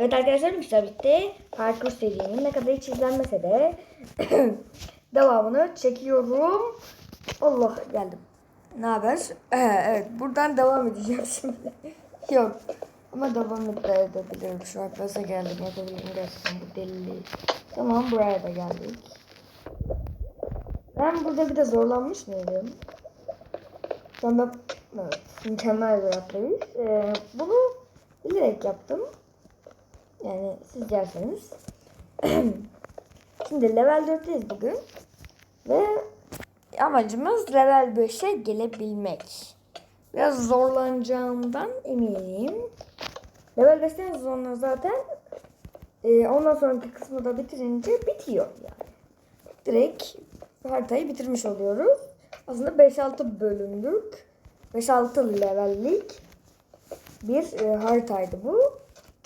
Evet arkadaşlar güzel bitti. Parkur serinin ne kadar hiç izlenmese de devamını çekiyorum. Allah geldim. Ne haber? Ee, evet buradan devam edeceğim şimdi. Yok. Ama devam edebilirim. Şu an gaza geldim. Yapabilirim gerçekten bu deliliği. Tamam buraya da geldik. Ben burada bir de zorlanmış mıydım? Ben evet, mükemmel bir atlayış. Ee, bunu bilerek yaptım. Yani siz yerseniz. Şimdi level 4'teyiz bugün. Ve amacımız level 5'e gelebilmek. Biraz zorlanacağımdan eminim. Level 5'ten sonra zaten e, ondan sonraki kısmı da bitirince bitiyor yani. Direkt haritayı bitirmiş oluyoruz. Aslında 5-6 bölümlük, 5-6 levellik bir e, haritaydı bu.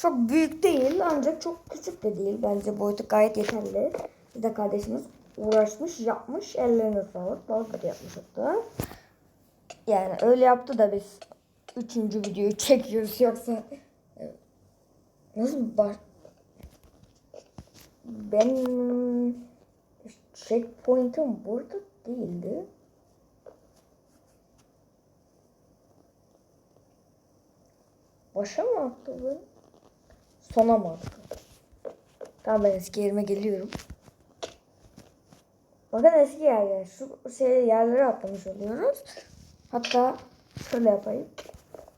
Çok büyük değil ancak çok küçük de değil. Bence boyutu gayet yeterli. Bir de kardeşimiz uğraşmış, yapmış. Ellerine sağlık. Balık da yapmış hatta. Yani öyle yaptı da biz üçüncü videoyu çekiyoruz yoksa Evet. nasıl baş benim checkpoint'im burada değildi. Başa mı attı bu? Sona mı? Tamam ben eski yerime geliyorum. Bakın eski yerler. Şu şey yerlere atlamış oluyoruz. Hatta şöyle yapayım.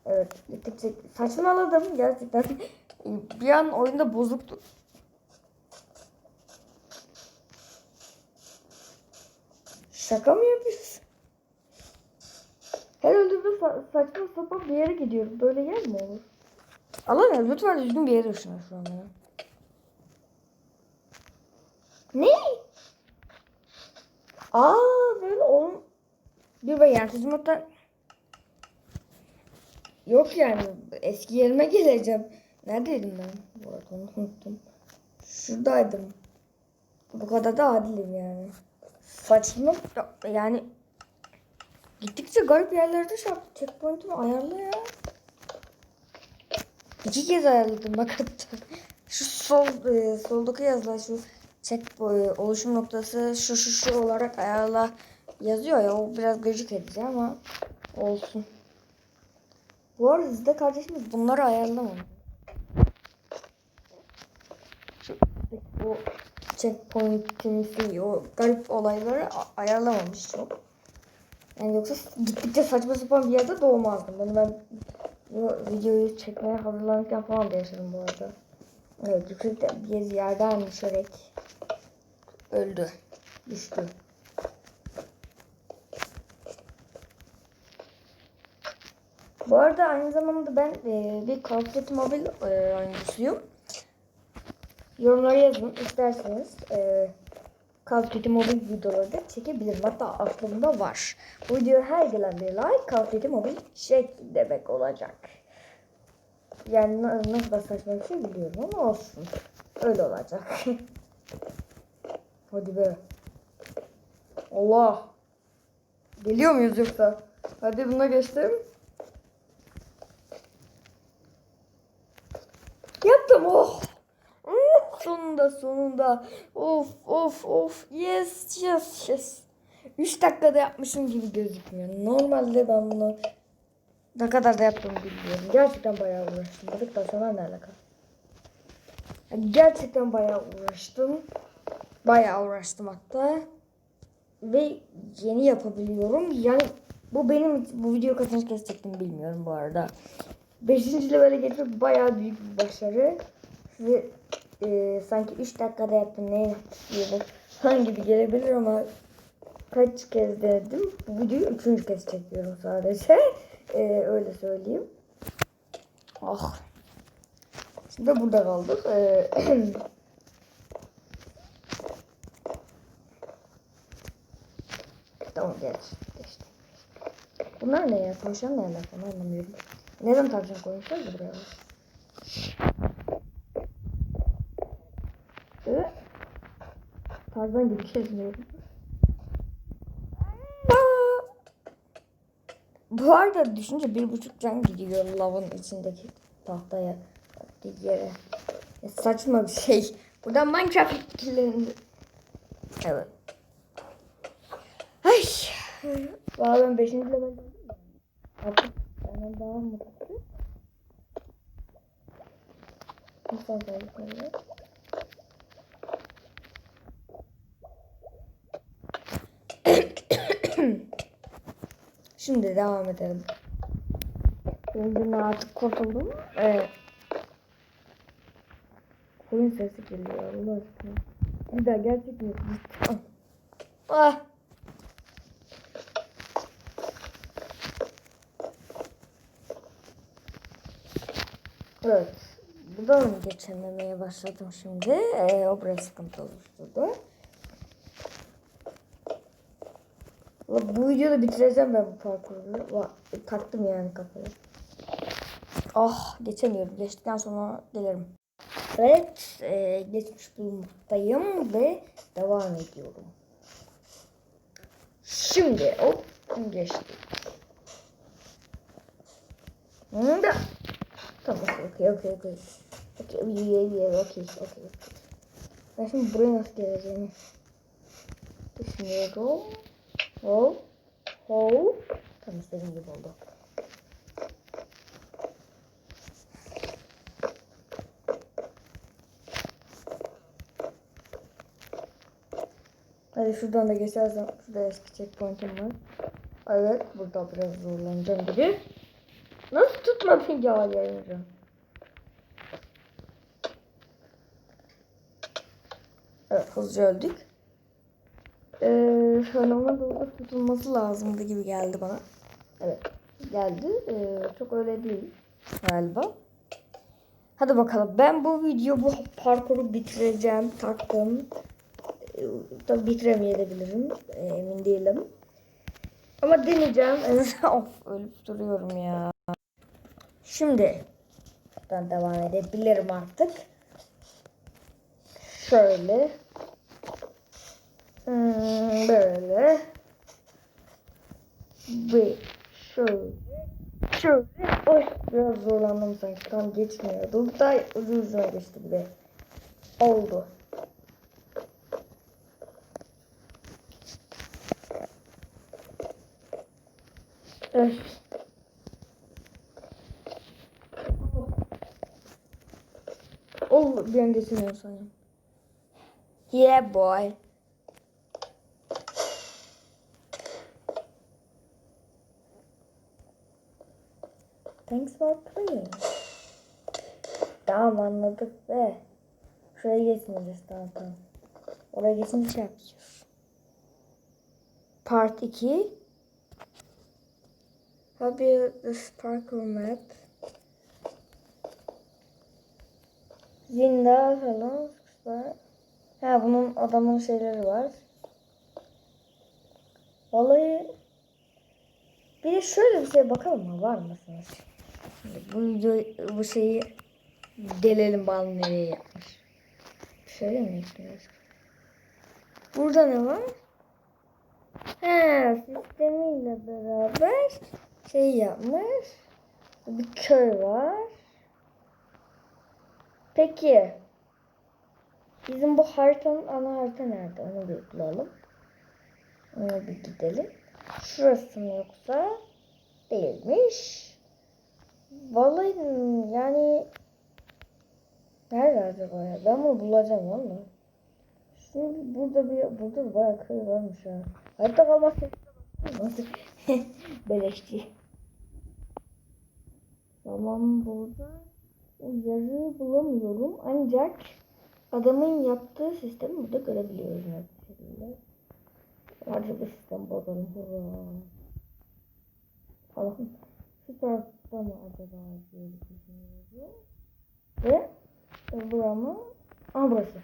Evet gittikçe saçmaladım gerçekten. Bir an oyunda bozuktu. Şaka mı yapıyorsun? Her öldüğümde sa- saçma sapan bir yere gidiyorum. Böyle yer mi olur? Allah ya lütfen düzgün bir yere ışınla şu an ya. Ne? Aa böyle ol... Bir ben sizin hatta... Yok yani eski yerime geleceğim. Neredeydim ben? Bu arada onu unuttum. Şuradaydım. Bu kadar da adilim yani. Saçma yani gittikçe garip yerlerde yaptı. Checkpoint'imi ayarla ya. İki kez ayarladım bak hatta. Şu sol e, soldaki yazılar şu check e, oluşum noktası şu şu şu olarak ayarla yazıyor ya o biraz gıcık edici ama olsun. Bu arada sizde kardeşimiz bunları ayarlamamış. Şu bu checkpoint'imsi o garip olayları ayarlamamış çok. Yani yoksa gittikçe saçma sapan bir yerde doğmazdım. Ben, ben bu videoyu çekmeye hazırlanırken falan da yaşadım bu arada. Evet yüksekte bir yerden düşerek öldü. Düştü. Bu arada aynı zamanda ben e, bir Call of Duty Mobile e, oyuncusuyum. Yorumlara yazın isterseniz. E, Call of Duty Mobile videoları çekebilirim. Hatta aklımda var. Bu video her gelen bir like Call of Duty Mobile çek demek olacak. Yani na- nasıl da saçma bir şey biliyorum ama olsun. Öyle olacak. Hadi be. Allah. Geliyor muyuz yoksa? Hadi buna geçtim. Yaptım oh. Sonunda sonunda. Of of of. Yes yes yes. 3 dakikada yapmışım gibi gözükmüyor. Normalde ben bunu ne kadar da yaptığımı bilmiyorum. Gerçekten bayağı uğraştım. Balık da sana ne alaka? Gerçekten bayağı uğraştım. Bayağı uğraştım hatta. Ve yeni yapabiliyorum. Yani bu benim bu video kaçıncı kez çektim bilmiyorum bu arada. Beşinci levele getirip bayağı büyük bir başarı. Ve e, sanki 3 dakikada yaptım ne yaptım hangi gibi gelebilir ama kaç kez denedim. Bu videoyu üçüncü kez çekiyorum sadece. E, öyle söyleyeyim. Ah. Şimdi burada kaldık. E, tamam geç. Geçti. Bunlar ne ya? Tavşan ne alakalı anlamıyorum. Neden tavşan koymuşlar buraya? Ee, Tarzan gibi gezmiyorum. Bu arada düşünce bir buçuk can gidiyor lavın içindeki tahtaya. Bir yere. E, saçma bir şey. Buradan Minecraft etkilerini... Evet. Ay. Valla ben 5. level. Artık benden daha mutlu. Nasıl özellikleri? Şimdi devam edelim. Şimdi artık kurtuldum. Evet. Koyun sesi geliyor Allah aşkına. Bir daha gerçek mi? Ah. Evet. Buradan geçememeye başladım şimdi. Ee, o biraz sıkıntı oluşturdu. Valla Bu videoda bitireceğim ben bu parkuru. Taktım yani kafaya. Ah geçemiyorum. Geçtikten sonra gelirim. Evet, e, geçmiş bulunmaktayım ve devam ediyorum. Şimdi hop geçtik. Hı da. Tamam, okey, okey, okey. Okey, iyi, iyi, okey, okey. Ben şimdi buraya nasıl geleceğimi düşünüyorum. Hop, hop. Tam istediğim gibi oldu. Hadi şuradan da geçersem şurada eski checkpoint'im var. Evet burada biraz zorlanacağım gibi. Nasıl tutmadın ya yayınca? Evet hızlıca öldük. Ee, normal burada tutulması lazımdı gibi geldi bana. Evet geldi. Ee, çok öyle değil galiba. Hadi bakalım. Ben bu video bu parkuru bitireceğim. Taktım. Ee, Tabii bitiremeyebilirim. Ee, emin değilim. Ama deneyeceğim. of ölüp duruyorum ya. Şimdi buradan devam edebilirim artık. Şöyle. Hmm, böyle. Ve şöyle. Şöyle. Oy biraz zorlandım sanki. Tam geçmiyordu. Daha ucu ucuna geçti bile. Oldu. Öf. Oh, bir an geçemiyor sanırım. Yeah boy. Thanks for playing. Tamam anladık be. Şuraya geçmeyeceğiz tamam tamam. Oraya geçince şey yapacağız. Part 2 How build this parkour map? Zinda falan kuşlar. Ha bunun adamın şeyleri var. Vallahi bir de şöyle bir şey bakalım mı var mısınız? Şimdi bu video bu şeyi delelim bakalım nereye yapmış. Şöyle mi yapıyoruz? Burada ne var? He sistemiyle beraber şey yapmış. Bir köy var. Peki. Bizim bu haritanın ana harita nerede? Onu bir bulalım. Ona bir gidelim. Şurası mı yoksa? Değilmiş. Vallahi yani Nerede acaba ya? Ben bunu bulacağım valla. Şimdi burada bir burada bayağı köy varmış ya. Harita kalmazsa nasıl beleşçi. Tamam burada yazı bulamıyorum ancak adamın yaptığı sistemi burada görebiliyoruz bir şekilde. Harca bir sistem bakalım. Hurra. Falan. Şu tarafta mı acaba diye düşünüyorum. Ve bura mı? Aha burası.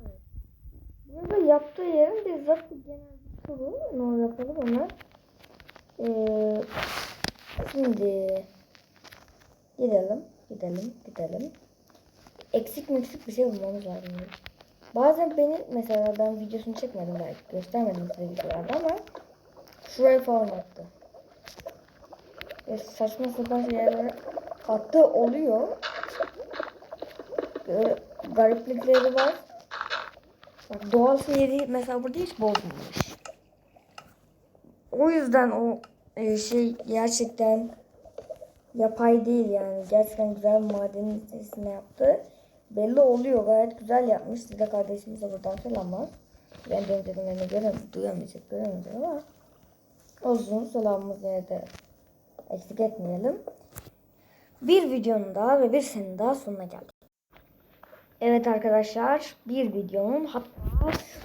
Evet. Burada yaptığı yerin bizzat genel bir turu. Ne yapalım ona. Ee, şimdi gidelim, gidelim, gidelim. Eksik meksik bir şey bulmamız lazım. Bazen beni mesela ben videosunu çekmedim belki göstermedim size videolarda ama şuraya falan attı. Ve saçma sapan şeyler attı oluyor. e, gariplikleri var. Bak, doğal seyri mesela burada hiç bozulmamış. O yüzden o e, şey gerçekten yapay değil yani. Gerçekten güzel madenin içerisine yaptı. Belli oluyor. Gayet güzel yapmış. Size kardeşimize buradan selamlar. Ben benim dediğimlerini göre, duyamayacak, göremeyecek ama olsun. Selamımızı yine de eksik etmeyelim. Bir videonun daha ve bir senin daha sonuna geldik. Evet arkadaşlar bir videonun hatta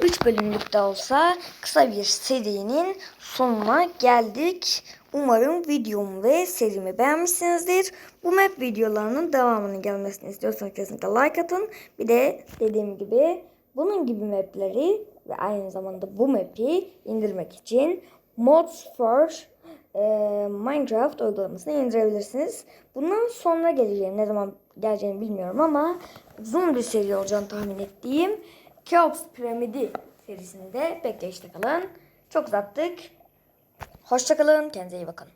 3 bölümlük de olsa kısa bir serinin sonuna geldik. Umarım videomu ve serimi beğenmişsinizdir. Bu map videolarının devamının gelmesini istiyorsanız kesinlikle like atın. Bir de dediğim gibi bunun gibi mapleri ve aynı zamanda bu map'i indirmek için Mods for e, Minecraft uygulamasını indirebilirsiniz. Bundan sonra geleceğim. Ne zaman geleceğini bilmiyorum ama uzun bir seri olacağını tahmin ettiğim Keops Piramidi serisinde bekleyişte kalın. Çok uzattık. Hoşçakalın. Kendinize iyi bakın.